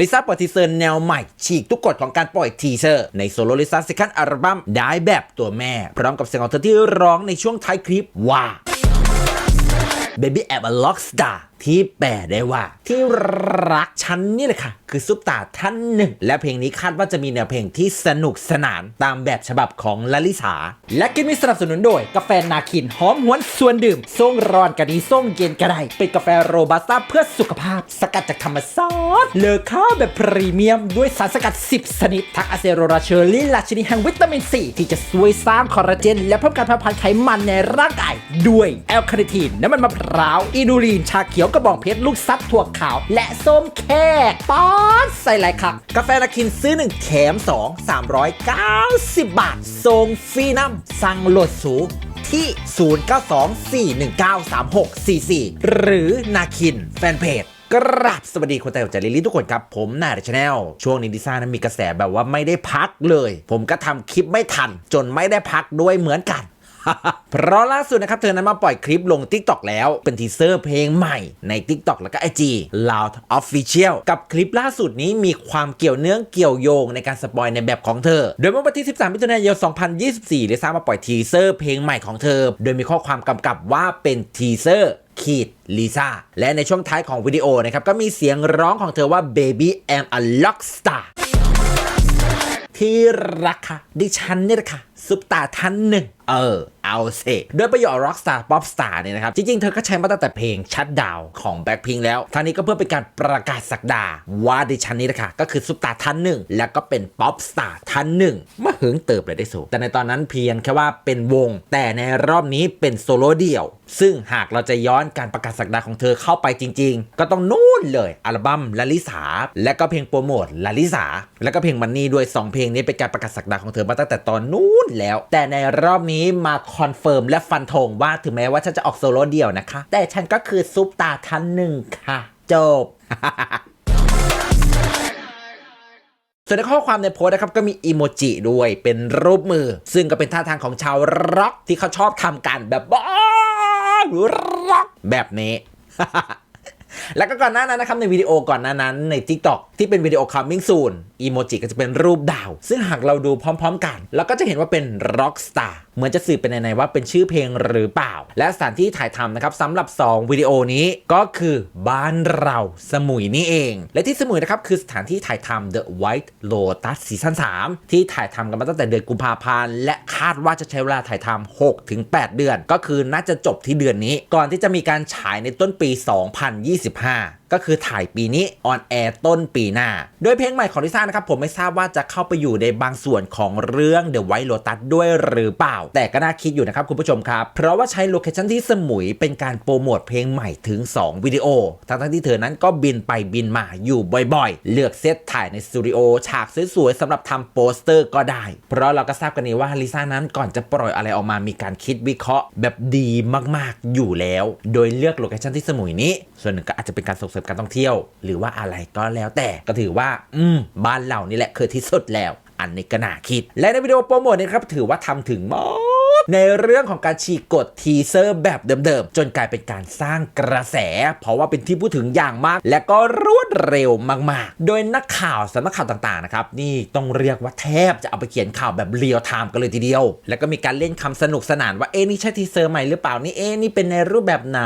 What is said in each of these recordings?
ลิซ่าปล่อยทีเซอร์แนวใหม่ ฉีกทุกกฎของการปล่อยทีเซอร์ในโซโลลิซ่าเซคันอัลบั้มได้แบบตัวแม่ พร้อมกับเสียงของเธอที่ร้องในช่วงท้ายคลิปว่า Baby a m a Lock Star ที่แปลได้ว่า ที่รักฉันนี่แหละค่ะ คือซุปตาท่านหนึ่ง และเพลงนี้คาดว่าจะมีแนวเพลงที่สนุกสนานตามแบบฉบับของลลิสา และกินมีสนับสนุนโดย กาแฟนาคินหอมหวนส่วนดื่มส่งร้อนกะดีส่งเย็นกระไดเป็นกาแฟโรบัสต้าเพื่อสุขภาพ สกัดจากธรรมชาติเลอค่าแบบพรีเมียม ด้วยสารสกัด 10 ชนิด ทั้งอะเซโรราเชอร์ลิลาชนิดแห่งวิตามินซีที่จะช่วยสร้างคอลลาเจน และเพิ่มการเผาผลาญไขมันในร่างกายด้วยแอลคาเนทีนน้ำมันมะพร้าวอินูลีนชาเขียวกระบองเพชรลูกซับถั่วขาว และส้มแขกป๊อดใส่หลายคัก กาแฟนาคินซื้อ 1 แถม 2 390 บาทส่งฟรีน้ำสั่งโหลดสูที่ 0924193644 หรือนาคินแฟนเพจกราบสวัสดีคนไทยจากลิลี่ทุกคนครับ ผมนายชาแนลช่วงนี้ดิซ่านั้นมีกระแสแบบว่าไม่ได้พักเลย ผมก็ทำคลิปไม่ทัน จนไม่ได้พักด้วยเหมือนกัน เพราะล่าสุดนะครับ เธอนั้นมาปล่อยคลิปลง TikTok แล้วเป็นทีเซอร์เพลงใหม่ใน TikTok แล้วก็ IG Loud Official กับคลิปล่าสุดนี้มีความเกี่ยวเนื่องเกี่ยวโยงในการสปอยในแบบของเธอ โดยเมื่อวันที่ 13มิถุนายน 2024ได้ทรามาปล่อยทีเซอร์เพลงใหม่ของเธอ โดยมีข้อความกำกับว่าเป็นทีเซอร์ขีดลิซ่าและในช่วงท้ายของวิดีโอนะครับก็มีเสียงร้องของเธอว่า baby am a rock star ที่รักค่ะดิฉันเนี่ยแหละค่ะซุปตาท่านหนึ่ง เออ เอาเซโดยประโยค rockstar pop star เนี่ยนะครับ จริง ๆ เธอก็ใช้มาตั้งแต่เพลงชัดดาวของ Blackpink แล้วทางนี้ก็เพื่อเป็นการประกาศสักดา ว่าดิฉันนี่แหละค่ะก็คือซุปตาท่านหนึ่ง แล้วก็เป็น pop star ท่านหนึ่งมาเหิงเติบเลยได้สูแต่ในตอนนั้นเพียงแค่ว่าเป็นวง แต่ในรอบนี้เป็นโซโล่เดี่ยว ซึ่งหากเราจะย้อนการประกาศสักดาของเธอเข้าไปจริง ๆ ก็ต้องนู่นเลยอัลบั้มลาลิสาและก็เพลงโปรโมทลาลิสาแล้วก็เพลงมันนี่ด้วย 2 เพลงนี้เป็นการประกาศสักดาของเธอมาตั้งแต่ตอนนู้นแล้ว แต่ในรอบนี้มาคอนเฟิร์มและฟันธงว่าถึงแม้ว่าฉันจะออกโซโล่เดี่ยวนะคะ แต่ฉันก็คือซุปตาท่านหนึ่งค่ะ จบส่วนในข้อความในโพสนะครับก็มีอีโมจิด้วยเป็นรูปมือ ซึ่งก็เป็นท่าทางของชาวร็อกที่เขาชอบทำกันแบบบ้าร็อกแบบนี้ แล้วก็ก่อนหน้านั้นนะครับในวิดีโอก่อนหน้านั้นใน t i k t o กที่เป็นวิดีโอ coming soon อีโมจิก็จะเป็นรูปดาว ซึ่งหากเราดูพร้อม ๆ กัน เราก็จะเห็นว่าเป็น Rockstar เหมือนจะสื่อเป็นในๆว่าเป็นชื่อเพลงหรือเปล่า และสถานที่ถ่ายทำนะครับสำหรับ 2 วิดีโอนี้ก็คือบ้านเราสมุยนี่เอง และที่สมุยนะครับคือสถานที่ถ่ายทำ The White Lotus ซีซั่น3ที่ถ่ายทำกันมาตั้งแต่เดือนกุมภาพันธ์และคาดว่าจะใช้เวลาถ่ายทำ6ถึง8เดือน ก็คือน่าจะจบที่เดือนนี้ ก่อนที่จะมีการฉายในต้นปี 2025ก็คือถ่ายปีนี้ออนแอร์ต้นปีหน้า โดยเพลงใหม่ของลิซ่านะครับผมไม่ทราบว่าจะเข้าไปอยู่ในบางส่วนของเรื่อง The White Lotus ด้วยหรือเปล่า แต่ก็น่าคิดอยู่นะครับคุณผู้ชมครับ เพราะว่าใช้โลเคชั่นที่สมุยเป็นการโปรโมทเพลงใหม่ถึง 2 วิดีโอ ทั้งที่เธอนั้นก็บินไปบินมาอยู่บ่อยๆ เลือกเซตถ่ายในสตูดิโอฉากสวยๆสำหรับทำโปสเตอร์ก็ได้ เพราะเราก็ทราบกันนี้ว่าลิซ่านั้นก่อนจะปล่อยอะไรออกมามีการคิดวิเคราะห์แบบดีมากๆอยู่แล้ว โดยเลือกโลเคชั่นที่สมุยนี้ ส่วนหนึ่งก็อาจจะเป็นการส่งเสริมการท่องเที่ยว หรือว่าอะไรก็แล้วแต่ก็ถือว่า อืมบ้านเรานี่แหละคือที่สุดแล้ว อันนี้ก็น่าคิด และในวิดีโอโปรโมทนี้ครับถือว่าทำถึงมากในเรื่องของการฉีกกฎทีเซอร์แบบเดิมๆ จนกลายเป็นการสร้างกระแส เพราะว่าเป็นที่พูดถึงอย่างมาก และก็รวดเร็วมากๆ โดยนักข่าวสำนักข่าวต่างๆนะครับนี่ต้องเรียกว่าแทบจะเอาไปเขียนข่าวแบบเรียลไทม์กันเลยทีเดียว แล้วก็มีการเล่นคำสนุกสนานว่าเอ๊นี่ใช่ทีเซอร์ใหม่หรือเปล่านี่เอ๊นี่เป็นในรูปแบบไหน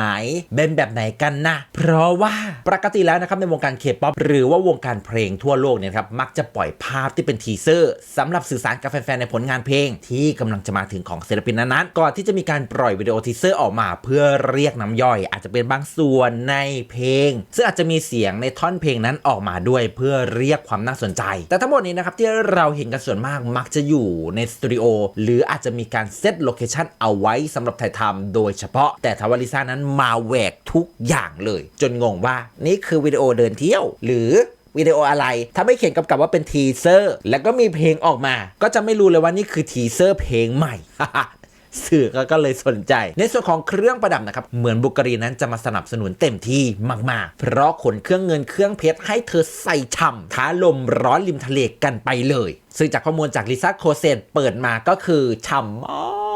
เป็นแบบไหนกันนะ เพราะว่าปกติแล้วนะครับในวงการเคป๊อปหรือว่าวงการเพลงทั่วโลกเนี่ยครับมักจะปล่อยภาพที่เป็นทีเซอร์สำหรับสื่อสารกับแฟนๆในผลงานเพลง ที่กำลังจะมาถึงของศิลปินนั้นๆ ก่อนที่จะมีการปล่อยวิดีโอทีเซอร์ออกมาเพื่อเรียกน้ำย่อย อาจจะเป็นบางส่วนในเพลง ซึ่งอาจจะมีเสียงในท่อนเพลงนั้นออกมาด้วยเพื่อเรียกความน่าสนใจ แต่ทั้งหมดนี้นะครับที่เราเห็นกันส่วนมากมักจะอยู่ในสตูดิโอหรืออาจจะมีการเซตโลเคชันเอาไว้สำหรับถ่ายทำโดยเฉพาะ แต่ทาวาลิซ่านั้นมาแหวกทุกอย่างเลย จนงงว่านี่คือวิดีโอเดินเที่ยว หรือ วิดีโออะไร ถ้าไม่เขียนกำกับว่าเป็นทีเซอร์ แล้วก็มีเพลงออกมา ก็จะไม่รู้เลยว่านี่คือทีเซอร์เพลงใหม่สื่อก็เลยสนใจ ในส่วนของเครื่องประดับนะครับ เหมือนบุกรีนั้นจะมาสนับสนุนเต็มที่มาก ๆ เพราะขนเครื่องเงินเครื่องเพชรให้เธอใส่ช่ำท้าลมร้อนริมทะเลกันไปเลย ซึ่งจากข้อมูลจากลิซ่าโคเซนเปิดมาก็คือช่ำม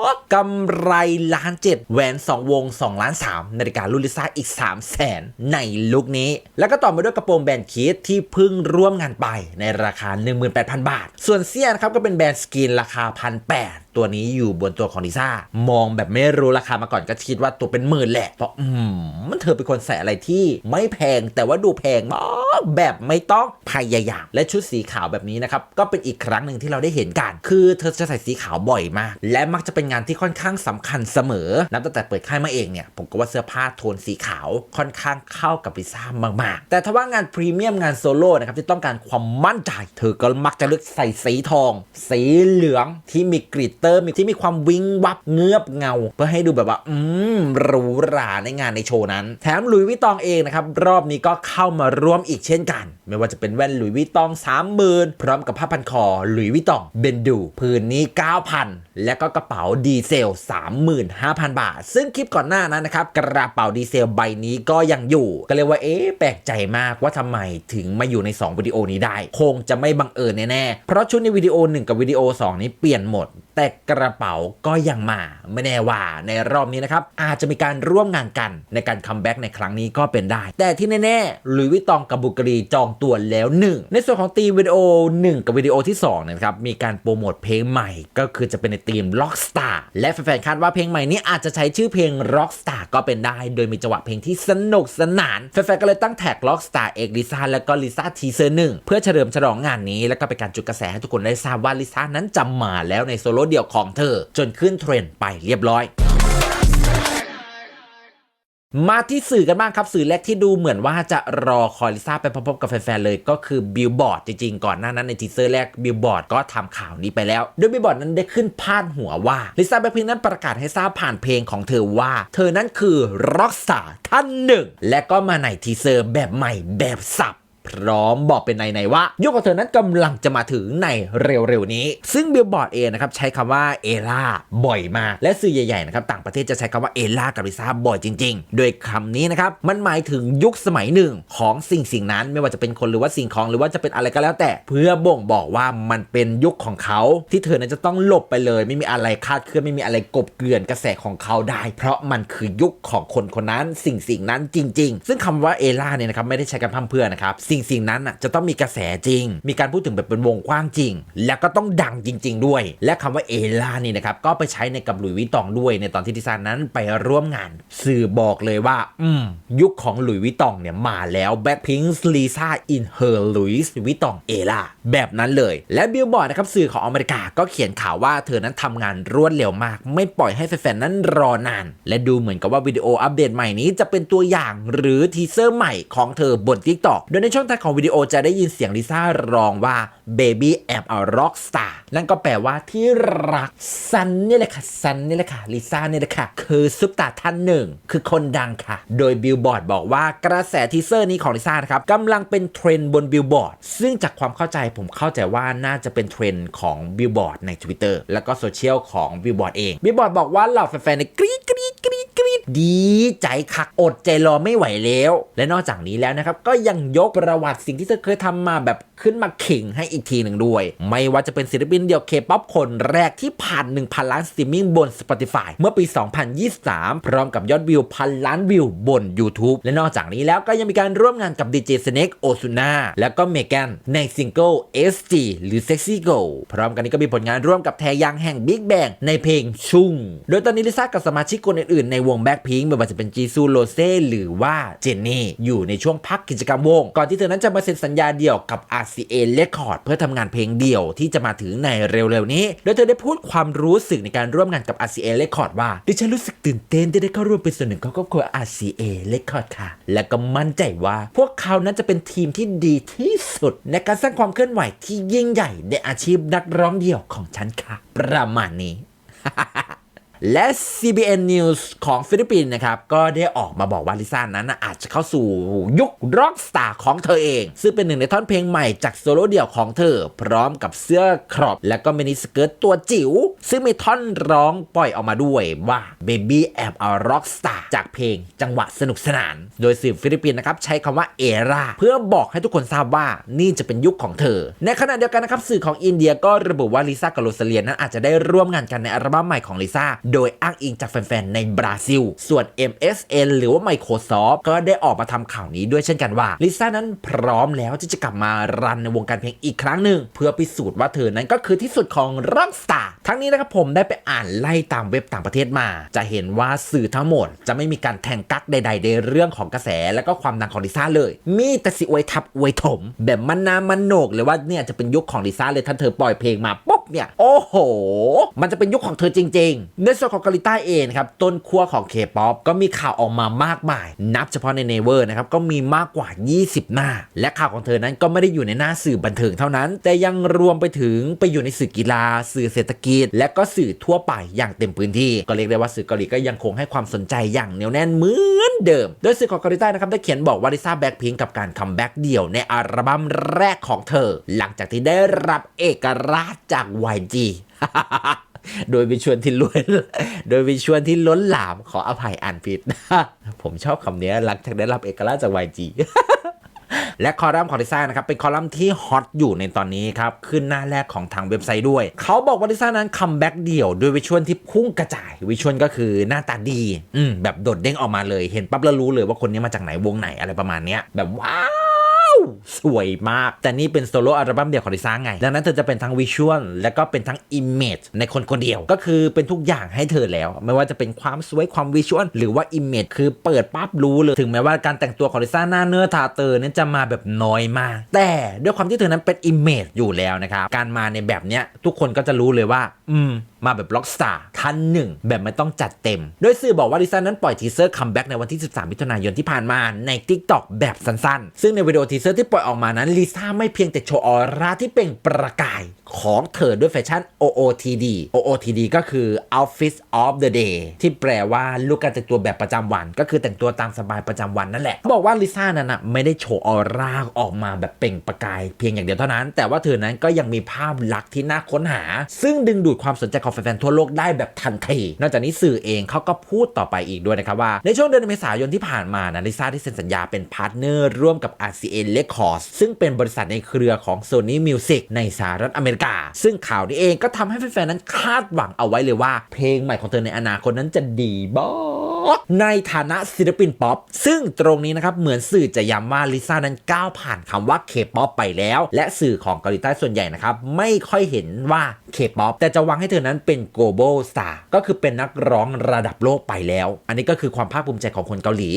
ากกำไรล้านเจ็ดแหวน 2 วง 2 ล้าน3นาฬิกาลูลิซ่าอีก 3 0 0แสนในลุคนี้ แล้วก็ต่อมาด้วยกระโปรงแบรนด์คิดที่เพิ่งร่วมงานไปในราคา 18,000 บาท ส่วนเสื้อนครับก็เป็นแบรนด์สกินราคา 1,800ตัวนี้อยู่บนตัวของลิซ่ามองแบบไม่รู้ราคามาก่อนก็คิดว่าตัวเป็นหมื่นแหละ เพราะอืมมันเธอเป็นคนใส่อะไรที่ไม่แพงแต่ว่าดูแพงมากแบบไม่ต้องพยายาม และชุดสีขาวแบบนี้นะครับ ก็เป็นอีกครั้งหนึ่งที่เราได้เห็นกัน คือเธอจะใส่สีขาวบ่อยมาก และมักจะเป็นงานที่ค่อนข้างสำคัญเสมอ นับตั้งแต่เปิดค่ายมาเองเนี่ย ผมก็ว่าเสื้อผ้าโทนสีขาวค่อนข้างเข้ากับลิซ่ามาก ๆ แต่ถ้าว่างานพรีเมียมงานโซโล่นะครับที่ต้องการความมั่นใจ เธอก็มักจะเลือกใส่สีทอง สีเหลืองที่มีกริตเตอร์มีที่มีความวิงวับเงือบเงา เพื่อให้ดูแบบว่า อืมหรูหราในงานในโชว์นั้น แถมหลุยวิตองเองนะครับรอบนี้ก็เข้ามาร่วมอีกเช่นกัน ไม่ว่าจะเป็นแว่นหลุยวิตอง30,000พร้อมกับผ้าพันคอหลุยวิตองเบนดูผืนนี้ 9,000 และก็กระเป๋าดีเซล 35,000 บาท ซึ่งคลิปก่อนหน้านั้นนะครับ กระเป๋าดีเซลใบนี้ก็ยังอยู่ ก็เลยว่าเอ๊ะแปลกใจมากว่าทำไมถึงมาอยู่ใน 2 วิดีโอนี้ได้ คงจะไม่บังเอิญแน่ๆ เพราะชุดในวิดีโอ 1 กับวิดีโอ 2 นี้เปลี่ยนหมด แต่กระเป๋าก็ยังมาไม่แน่ว่าในรอบนี้นะครับอาจจะมีการร่วมงานกันในการคัมแบ็กในครั้งนี้ก็เป็นได้ แต่ที่แน่ๆหลุยวิตองกับบุกรีจองตัวแล้วหนึ่งในส่วนของทีวิดีโอ 1 กับวิดีโอที่2นะครับมีการโปรโมทเพลงใหม่ ก็คือจะเป็นในทีม Rockstar และแฟนๆคาดว่าเพลงใหม่นี้อาจจะใช้ชื่อเพลง Rockstar ก็เป็นได้ โดยมีจังหวะเพลงที่สนุกสนาน แฟนๆก็เลยตั้งแท็ก Rockstar เอกลิซ่าแล้วก็ลิซ่าทีเซอร์หนึ่งเพื่อเฉลิมฉลองงานนี้ แล้วก็เป็นการจุดกระแสให้ทุกคนได้ทราบว่าลิซ่านั้นจะมาแล้วในโซโล่เดี่ยวของเธอ จนขึ้นเทรนด์ไปเรียบร้อย มาที่สื่อกันบ้างครับ สื่อแรกที่ดูเหมือนว่าจะรอคอยลิซ่าไปพบกับแฟนๆเลยก็คือบิลบอร์ดจริงๆ ก่อนหน้านั้นในทีเซอร์แรกบิลบอร์ดก็ทำข่าวนี้ไปแล้ว โดยบิลบอร์ดนั้นได้ขึ้นพาดหัวว่าลิซ่าแบล็คพิงนั้นประกาศให้ทราบผ่านเพลงของเธอว่า เธอนั้นคือร็อกสาท่านหนึ่ง และก็มาในทีเซอร์แบบใหม่แบบสับ พร้อมบอกเป็นในๆว่ายุคของเธอนั้นกำลังจะมาถึงในเร็วๆนี้ ซึ่งบิลบอร์ดเองนะครับใช้คำว่าเอล่าบ่อยมาก และสื่อใหญ่ๆนะครับต่างประเทศจะใช้คำว่าเอล่ากับลิซ่าบ่อยจริง ๆ โดยคำนี้นะครับมันหมายถึงยุคสมัยหนึ่งของสิ่งสิ่งนั้น ไม่ว่าจะเป็นคนหรือว่าสิ่งของหรือว่าจะเป็นอะไรก็แล้วแต่ เพื่อบ่งบอกว่ามันเป็นยุคของเขาที่เธอนั้นจะต้องหลบไปเลย ไม่มีอะไรคาดเคลื่อนไม่มีอะไรกบเกลื่อนกระแสของเขาได้ เพราะมันคือยุคของคนคนนั้นสิ่งสิ่งนั้นจริง ๆ ซึ่งคำว่าเอล่าเนี่ยนะครับไม่ได้ใช้กันพร่ำเพื่อนะครับสิ่งสิ่งนั้นน่ะจะต้องมีกระแสจริง มีการพูดถึงแบบเป็นวงกว้างจริง แล้วก็ต้องดังจริง ๆ ด้วย และคำว่าเอล่านี่นะครับก็ไปใช้ในกับหลุยวิตตองด้วยในตอนที่ดิซานนั้นไปร่วมงาน สื่อบอกเลยว่า อืม ยุคของหลุยวิตตองเนี่ยมาแล้ว Blackpink Lisa in her Louis Vuitton Ella แบบนั้นเลย และบิลบอร์ดนะครับสื่อของอเมริกาก็เขียนข่าวว่าเธอนั้นทำงานรวดเร็วมาก ไม่ปล่อยให้แฟนๆนั้นรอนาน และดูเหมือนกับว่าวิดีโออัปเดตใหม่นี้จะเป็นตัวอย่างหรือทีเซอร์ใหม่ของเธอบน TikTok โดยในช่องทางของวิดีโอจะได้ยินเสียงลิซ่าร้องว่า Baby am a rock star นั่นก็แปลว่าที่รักซันนี่แหละค่ะซันนี่แหละค่ะลิซ่านี่แหละค่ะ คือซุปตาท่านหนึ่ง คือคนดังค่ะ โดยบิลบอร์ดบอกว่ากระแสทีเซอร์นี้ของลิซ่านะครับกำลังเป็นเทรนด์บนบิลบอร์ดซึ่งจากความเข้าใจผมเข้าใจว่าน่าจะเป็นเทรนด์ของบิลบอร์ดใน Twitter แล้วก็โซเชียลของบิลบอร์ดเองบิลบอร์ดบอกว่าเหล่าแฟนๆในกรี๊ดกรี๊ดกรี๊ดกรี๊ ดีใจคักอดใจรอไม่ไหวแล้ว และนอกจากนี้แล้วนะครับ ก็ยังยกประวัติสิ่งที่เธอเคยทำมาแบบขึ้นมาขิงให้อีกทีหนึ่งด้วย ไม่ว่าจะเป็นศิลปินเดี่ยวเคป๊อปคนแรกที่ผ่าน 1,000 ล้านสตรีมมิ่งบน Spotify เมื่อปี 2023 พร้อมกับยอดวิวพันล้านวิวบน YouTube และนอกจากนี้แล้วก็ยังมีการร่วมงานกับ DJ Snake Ozuna แล้วก็เมแกนในซิงเกิล SG หรือ Sexy Go พร้อมกันนี้ก็มีผลงานร่วมกับแทยังแห่ง Big Bang ในเพลงชุ่ง โดยตอนนี้ลิซ่ากับสมาชิกคนอื่นๆในวงแ Blackpink ไม่ว่าจะเป็นจีซูโรเซ่หรือว่าเจนนี่อยู่ในช่วงพักกิจกรรมวง ก่อนที่เธอนั้นจะมาเซ็นสัญญาเดี่ยวกับ RCA Record เพื่อทำงานเพลงเดี่ยวที่จะมาถึงในเร็วๆนี้ โดยเธอได้พูดความรู้สึกในการร่วมงานกับ RCA Record ว่า ดิฉันรู้สึกตื่นเต้นที่ได้เข้าร่วมเป็นส่วนหนึ่งของครอบครัว RCA Record ค่ะ และก็มั่นใจว่า พวกเขานั้นจะเป็นทีมที่ดีที่สุด ในการสร้างความเคลื่อนไหวที่ยิ่งใหญ่ในอาชีพนักร้องเดี่ยวของฉันค่ะ ประมาณนี้ และ CBN News ของฟิลิปปินส์นะครับ ก็ได้ออกมาบอกว่าลิซ่านั้น อาจจะเข้าสู่ยุคร็อกสตาร์ของเธอเอง ซึ่งเป็นหนึ่งในท่อนเพลงใหม่จากโซโล่เดี่ยวของเธอ พร้อมกับเสื้อครอปและก็มินิสเกิร์ตตัวจิ๋ว ซึ่งมีท่อนร้องปล่อยออกมาด้วยว่า Baby am a rock star จากเพลงจังหวะสนุกสนาน โดยสื่อฟิลิปปินส์นะครับใช้คำว่าเอราเพื่อบอกให้ทุกคนทราบว่านี่จะเป็นยุคของเธอ ในขณะเดียวกันนะครับสื่อของอินเดียก็ระบุว่าลิซ่ากับโรซาเลียนั้นอาจจะได้ร่วมงานกันในอัลบั้มใหม่ของลิซ่าโดยอ้างอิงจากแฟนๆในบราซิล ส่วน MSN หรือว่า Microsoft ก็ได้ออกมาทำข่าวนี้ด้วยเช่นกันว่าลิซ่านั้นพร้อมแล้วที่จะกลับมารันในวงการเพลงอีกครั้งหนึ่ง เพื่อพิสูจน์ว่าเธอนั้นก็คือที่สุดของร็อกสตาร์ทั้งนี้นะครับผมได้ไปอ่านไล่ตามเว็บต่างประเทศมา จะเห็นว่าสื่อทั้งหมด จะไม่มีการแทงกักใด ๆ ในเรื่องของกระแสและก็ความดังของลิซ่าเลย มีแต่สิอวยทับอวยถม แบบมันนามันโหนกเลยว่าเนี่ยจะเป็นยุคของลิซ่าเลยท่านเธอปล่อยเพลงมาปุ๊บ เนี่ย โอ้โห มันจะเป็นยุคของเธอจริง ๆ ในส่วนของเกาหลีใต้เองนะครับ ต้นขั้วของเคป๊อปก็มีข่าวออกมามากมาย นับเฉพาะในเนเวอร์นะครับ ก็มีมากกว่า 20 หน้า และข่าวของเธอนั้นก็ไม่ได้อยู่ในหน้าสื่อบันเทิงเท่านั้น แต่ยังรวมไปถึงไปอยู่ในสื่อกีฬา สื่อเศรษฐกิจ และก็สื่อทั่วไปอย่างเต็มพื้นที่ ก็เรียกได้ว่าสื่อเกาหลีก็ยังคงให้ความสนใจอย่างเหนียวแน่นเหมือนเดิม โดยสื่อของเกาหลีใต้นะครับได้เขียนบอกว่าลิซ่าแบ็คพิงกับการคัมแบ็กเดี่ยวในอัลบั้มแรกของเธอ หลังจากที่ได้รับเอกราชจาก YG โดยวิชวลที่ล้วน โดยวิชวลที่ล้นหลาม ขออภัยอ่านผิด ผมชอบคำนี้หลังจากได้รับเอกราชจาก YG และคอลัมน์ของลิซ่านะครับ เป็นคอลัมน์ที่ฮอตอยู่ในตอนนี้ครับ ขึ้นหน้าแรกของทางเว็บไซต์ด้วย เขาบอกว่าลิซ่านั้นคัมแบ็กเดี่ยวด้วยวิชวลที่พุ่งกระจาย วิชวลก็คือหน้าตาดี อืมแบบโดดเด้งออกมาเลย เห็นปั๊บแล้วรู้เลยว่าคนนี้มาจากไหนวงไหนอะไรประมาณเนี้ยแบบว้าว สวยมาก แต่นี่เป็นโซโล่อัลบั้มเดี่ยวของลิซ่าไง ดังนั้นเธอจะเป็นทั้งวิชวลและก็เป็นทั้งอิมเมจในคนคนเดียว ก็คือเป็นทุกอย่างให้เธอแล้ว ไม่ว่าจะเป็นความสวยความวิชวลหรือว่าอิมเมจคือเปิดปั๊บรู้เลย ถึงแม้ว่าการแต่งตัวของลิซ่าหน้าเนื้อทาเตอร์นี่ยจะมาแบบน้อยมาก แต่ด้วยความที่เธอนั้นเป็นอิมเมจอยู่แล้วนะครับ การมาในแบบเนี้ยทุกคนก็จะรู้เลยว่า มมาแบบล็อกสตาร์ท่านหนึ่งแบบไม่ต้องจัดเต็ม โดยสื่อบอกว่าลิซ่านั้นปล่อยทีเซอร์คัมแบ็กในวันที่ 13 มิถุนายนที่ผ่านมาใน TikTok แบบสั้นๆ ซึ่งในวิดีโอทีเซอร์ที่ปล่อยออกมานั้นลิซ่าไม่เพียงแต่โชว์ออร่าที่เปล่งประกาย ของเธอด้วยแฟชั่น OOTD OOTD ก็คือ Outfit of the Day ที่แปลว่าลุคการแต่งตัวแบบประจำวัน ก็คือแต่งตัวตามสบายประจำวันนั่นแหละเขาบอกว่าลิซ่านั้นนะไม่ได้โชว์ออร่าออกมาแบบเปล่งประกายเพียงอย่างเดียวเท่านั้น แต่ว่าเธอนั้นก็ยังมีภาพลักษณ์ที่น่าค้นหา ซึ่งดึงดูดความสนใจของแฟนๆทั่วโลกได้แบบทันทีนอกจากนี้สื่อเองเขาก็พูดต่อไปอีกด้วยนะครับว่า ในช่วงเดือนเมษายนที่ผ่านมานะลิซ่าที่เซ็นสัญญาเป็นพาร์ทเนอร์ร่วมกับ RCA Records ซึ่งเป็นบริษัทในเครือของ Sony Music ในสหรัฐอเมริกาซึ่งข่าวนี้เองก็ทำให้แฟนๆนั้นคาดหวังเอาไว้เลยว่า เพลงใหม่ของเธอในอนาคตนั้นจะดีบ้า ในฐานะศิลปินป๊อป ซึ่งตรงนี้นะครับเหมือนสื่อจะย้ำว่าลิซ่านั้นก้าวผ่านคำว่าเคป๊อปไปแล้ว และสื่อของเกาหลีใต้ส่วนใหญ่นะครับ ไม่ค่อยเห็นว่าเคป๊อปแต่จะวังให้เธอนั้นเป็น global star ก็คือเป็นนักร้องระดับโลกไปแล้ว อันนี้ก็คือความภาคภูมิใจของคนเกาหลี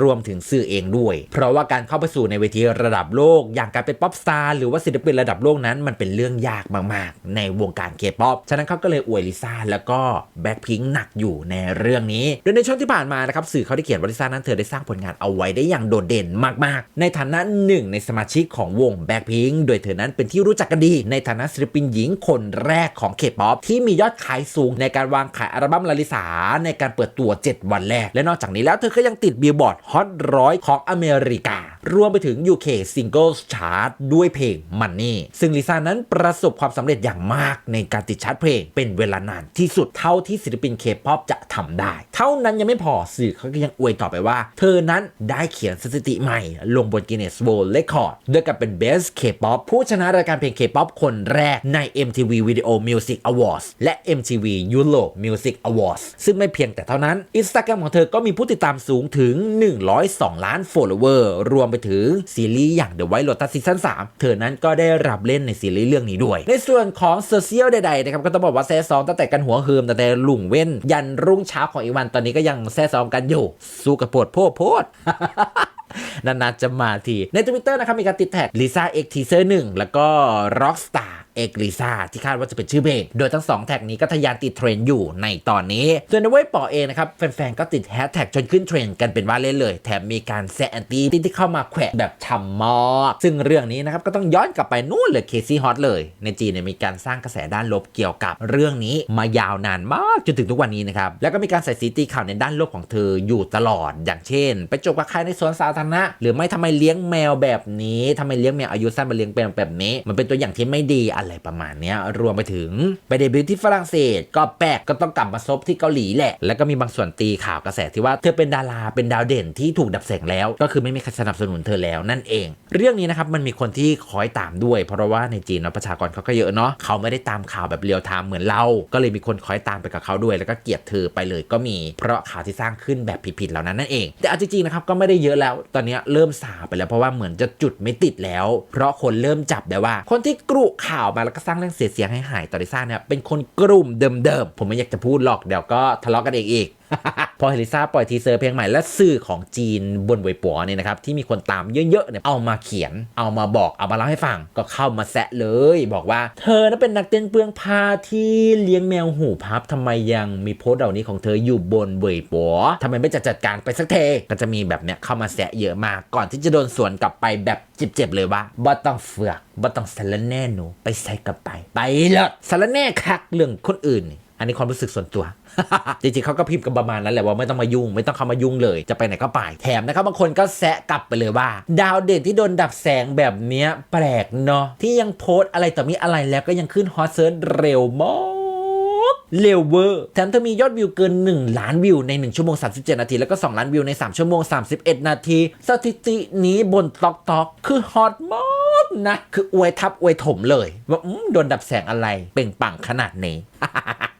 รวมถึงสื่อเองด้วย เพราะว่าการเข้าไปสู่ในเวทีระดับโลก อย่างการเป็นป๊อปสตาร์หรือว่าศิลปินระดับโลกนั้นมันเป็นเรื่องยากมาก ๆ ในวงการเคป๊อปฉะนั้นเขาก็เลยอวยลิซ่าแล้วก็แบ็คพิงหนักอยู่ในเรื่องนี้โดยในช่วงที่ผ่านมานะครับสื่อเขาได้เขียนว่าลิซ่านั้นเธอได้สร้างผลงานเอาไว้ได้อย่างโดดเด่นมาก ๆ ในฐานะหนึ่งในสมาชิกของวงแบ็คพิงโดยเธอนั้นเป็นที่รู้จักกันดี ในฐานะศิลปินหญิงคนแรกของเคป๊อปที่มียอดขายสูงในการวางขายอัลบั้มลาลิสาในการเปิดตัว 7 วันแรก และนอกจากนี้แล้วเธอก็ยังติดบิลบอร์ดฮอตร้อยของอเมริการวมไปถึง UK Singles Chart ด้วยเพลง Money ซึ่งลิซ่านั้นประสบความสำเร็จอย่างมากในการติดชาร์ตเพลงเป็นเวลานานที่สุดเท่าที่ศิลปินเคป๊อปจะทำได้ เท่านั้นยังไม่พอสื่อเขาก็ยังอวยต่อไปว่า เธอนั้นได้เขียนสถิติใหม่ ลงบน Guinness World Record ด้วยการเป็น Best K-pop ผู้ชนะรายการเพลง K-pop คนแรกใน MTV Video Music Awards และ MTV Europe Music Awards ซึ่งไม่เพียงแต่เท่านั้น Instagram ของเธอก็มีผู้ติดตามสูงถึง 102 ล้าน follower รวมไปถึงซีรีส์อย่าง The White Lotus Season 3 เธอนั้นก็ได้รับเล่นในซีรีส์เรื่องนี้ด้วย ในส่วนของโซเชียลใดๆนะครับก็ต้องบอกว่าแซ่ซอมตั้งแต่กันหัวเฮิมตั้งแต่ลุงเว้น ยันรุ่งเช้าของอีวันตอนนี้ก็ยังแซ่ซ้อมกันอยู่ สู้กับปวดโพดโพดนานๆจะมาที ในทวิตเตอร์นะครับมีการติดแท็กลิซ่าเอ็กทีเซอร์หนึ่งแล้วก็ร็อกสตาร์ เอกลิซาที่คาดว่าจะเป็นชื่อเพลงโดยทั้งสองแท็กนี้ก็ทะยานติดเทรนด์อยู่ในตอนนี้ส่วนในเว็บปอเองนะครับ แฟนๆ ก็ติดแฮชแท็กจนขึ้นเทรนด์กันเป็นว่าเล่นเลย แถมมีการแซะแอนตี้ที่เข้ามาแขวะแบบฉ่ำมากซึ่งเรื่องนี้นะครับก็ต้องย้อนกลับไปนู่นเลยเคซี่ฮอตเลย ในจีนเนี่ยมีการสร้างกระแสด้านลบเกี่ยวกับเรื่องนี้มายาวนานมากจนถึงทุกวันนี้นะครับแล้วก็มีการใส่สีตีข่าวในด้านลบของเธออยู่ตลอด อย่างเช่น ไปจบกับใครในสวนสาธารณะหรือไม่ทำไมเลี้ยงแมวแบบนี้ทำไมเลี้ยงแมวอายุสั้นมาเลี้ยงเป็นแบบนี้ มันเป็นตัวอย่างที่ไม่ดีอะไรประมาณนี้รวมไปถึงไปเดบิวต์ที่ฝรั่งเศส ก็แปลกก็ต้องกลับมาซบที่เกาหลีแหละ แล้วก็มีบางส่วนตีข่าวกระแสที่ว่าเธอเป็นดาราเป็นดาวเด่นที่ถูกดับแสงแล้ว ก็คือไม่มีใครสนับสนุนเธอแล้วนั่นเอง เรื่องนี้นะครับมันมีคนที่คอยตามด้วย เพราะว่าในจีนเนาะประชากรเขาก็เยอะเนาะเขาไม่ได้ตามข่าวแบบเรียลไทม์เหมือนเรา ก็เลยมีคนคอยตามไปกับเขาด้วย แล้วก็เกลียดเธอไปเลยก็มี เพราะข่าวที่สร้างขึ้นแบบผิดๆเหล่านั้นนั่นเอง แต่เอาจริงๆนะครับก็ไม่ได้เยอะแล้ว ตอนนี้เริ่มซาไปแล้วเพราะว่าเหมือนจะจุดไม่ติดแล้ว เพราะคนเริ่มจับได้ว่า คนที่กรุข่าวมาแล้วก็สร้างเรื่องเสียเสียงให้หายต่อดิซ่าเนี่ยเป็นคนกลุ่มเดิมๆผมไม่อยากจะพูดหรอกเดี๋ยวก็ทะเลาะกันเองอีก พอเฮลิซาปล่อยทีเซอร์เพลงใหม่และสื่อของจีนบนเว็บปัวเนี่ยนะครับที่มีคนตามเยอะๆเนี่ยเอามาเขียน เอามาบอกเอามาเล่าให้ฟัง ก็เข้ามาแซะเลย บอกว่า เธอนั้นเป็นนักเต้นเปลืองผ้าที่เลี้ยงแมวหูพับทำไมยังมีโพสต์เหล่านี้ของเธออยู่บนเว็บปัวทำไมไม่จัดจัดการไปสักเทก็จะมีแบบเนี้ยเข้ามาแซะเยอะมากก่อนที่จะโดนสวนกลับไปแบบเจ็บๆเลยว่าบ่ต้องเฟือกบ่ต้องสารแน่หนูไปใส่กลับไปไปเลยสารแน่คักเรื่องคนอื่น อันนี้ความรู้สึกส่วนตัว จริงๆเขาก็พิมพ์กันประมาณนั้นแหละว่าไม่ต้องมายุ่ง ไม่ต้องเข้ามายุ่งเลย จะไปไหนก็ไป แถมนะครับบางคนก็แซะกลับไปเลยว่า ดาวเด่นที่โดนดับแสงแบบเนี้ยแปลกเนาะที่ยังโพสอะไรต่อมีอะไรแล้วก็ยังขึ้นฮอตเซิร์ชเร็วมากเร็วเวอร์แถมเธอมียอดวิวเกิน 1 ล้านวิวใน 1 ชั่วโมง 37 นาที แล้วก็ 2 ล้านวิวใน 3 ชั่วโมง 31 นาที สถิตินี้บนต็อกต็อกคือฮอตมากนะ คืออวยทับอวยถมเลย ว่าอืมโดนดับแสงอะไร เป่งปังขนาดนี้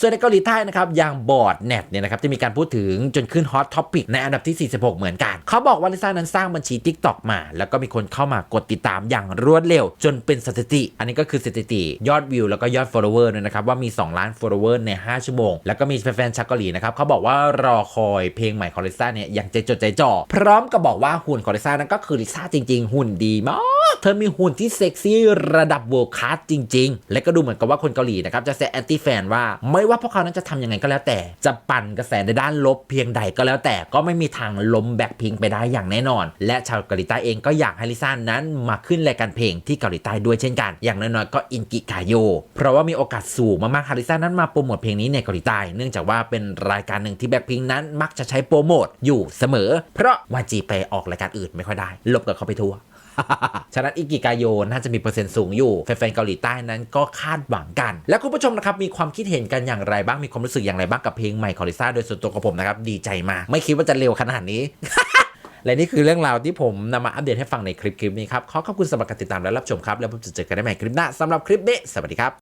ส่วนในเกาหลีใต้นะครับอย่างบอร์ดเน็ตเนี่ยนะครับที่มีการพูดถึงจนขึ้นฮอตท็อปิกในอันดับที่ 46 เหมือนกัน เขาบอกว่าลิซ่านั้นสร้างบัญชี TikTok มา แล้วก็มีคนเข้ามากดติดตามอย่างรวดเร็ว จนเป็นสถิติ อันนี้ก็คือสถิติ ยอดวิวแล้วก็ยอด follower ด้วยนะครับว่ามี 2 ล้าน follower ใน 5 ชั่วโมง แล้วก็มีแฟนๆชาวเกาหลีนะครับเขาบอกว่ารอคอยเพลงใหม่ของลิซ่าเนี่ยอย่างใจจดใจจ่อพร้อมกับบอกว่าหุ่นของลิซ่านั้นก็คือลิซ่าจริง ๆ หุ่นดีมากเธอมีหุ่นที่เซ็กซี่ระดับ world class จริง ๆ และก็ดูเหมือนกับว่าคนเกาหลีนะครับจะแซแอนตี้แฟนว่าไม่ว่าพวกเขานั้นจะทำยังไงก็แล้วแต่ จะปั่นกระแสในด้านลบเพียงใดก็แล้วแต่ก็ไม่มีทางล้มแบ็คพิงไปได้อย่างแน่นอน และชาวเกาหลีใต้เองก็อยากให้ลิซ่านั้นมาขึ้นรายการเพลงที่เกาหลีใต้ด้วยเช่นกัน อย่างน้อยๆก็อินกิกาโย เพราะว่ามีโอกาสสูงมากๆฮาริซ่านั้นมาโปรโมทเพลงนี้ในเกาหลีใต้ เนื่องจากว่าเป็นรายการหนึ่งที่แบ็คพิงนั้นมักจะใช้โปรโมทอยู่เสมอ เพราะวาจีไปออกรายการอื่นไม่ค่อยได้ ลบกับเขาไปทั่ว ฉะนั้นอิกิกายโยน่าจะมีเปอร์เซ็นต์สูงอยู่ แฟนๆเกาหลีใต้นั้นก็คาดหวังกัน แล้วคุณผู้ชมนะครับมีความคิดเห็นกันอย่างไรบ้างมีความรู้สึกอย่างไรบ้างกับเพลงใหม่ของลิซ่าโดยส่วนตัวของผมนะครับดีใจมากไม่คิดว่าจะเร็วขนาดนี้และนี่คือเรื่องราวที่ผมนำมาอัปเดตให้ฟังในคลิปคลิปนี้ครับ ขอขอบคุณสำหรับการติดตามและรับชมครับ แล้วพบจะเจอกันได้ใหม่คลิปหน้าสำหรับคลิปนี้ สวัสดีครับ